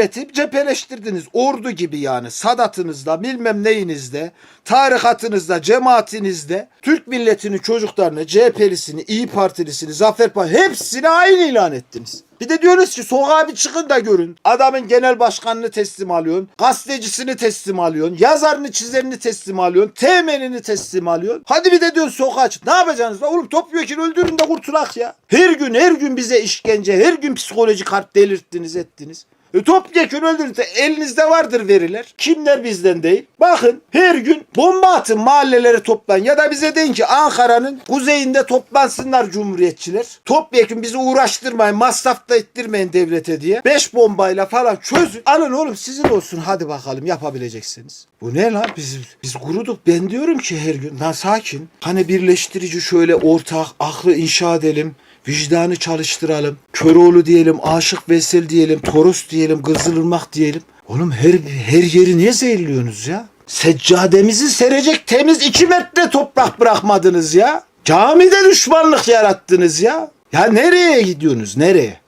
milleti cepheleştirdiniz. Ordu gibi yani. Sadatınızda, bilmem neyinizde, tarikatınızda, cemaatinizde Türk milletinin çocuklarını, CHP'lisini, İyi Partilisini, Zafer Partisi hepsini aynı ilan ettiniz. Bir de diyorsunuz ki sokağa bir çıkın da görün. Adamın genel başkanını teslim alıyorsun. Gazetecisini teslim alıyorsun. Yazarını, çizerini teslim alıyorsun. Teğmenini teslim alıyorsun. Hadi bir de diyorsun sokağa çık. Ne yapacaksınız? Oğlum topyekun öldürün de kurtulak ya. Her gün her gün bize işkence, her gün psikolojik harp delirttiniz ettiniz. E topyekun öldürün. de Elinizde vardır veriler. Kimler bizden değil? Bakın her gün bomba atın mahallelere toplan. Ya da bize deyin ki Ankara'nın kuzeyinde toplansınlar cumhuriyetçiler. Topyekun bizi uğraştırmayın. Masraf da ettirmeyin devlete diye. Beş bombayla falan çözün. Alın oğlum sizin olsun. Hadi bakalım yapabileceksiniz. Bu ne lan? Biz, biz kuruduk. Ben diyorum ki her gün. Lan sakin. Hani birleştirici şöyle ortak aklı inşa edelim. Vicdanı çalıştıralım. Köroğlu diyelim, Aşık Veysel diyelim, Toros diyelim, Kızılırmak diyelim. Oğlum her, her yeri niye zehirliyorsunuz ya? Seccademizi serecek temiz iki metre toprak bırakmadınız ya. Camide düşmanlık yarattınız ya. Ya nereye gidiyorsunuz nereye?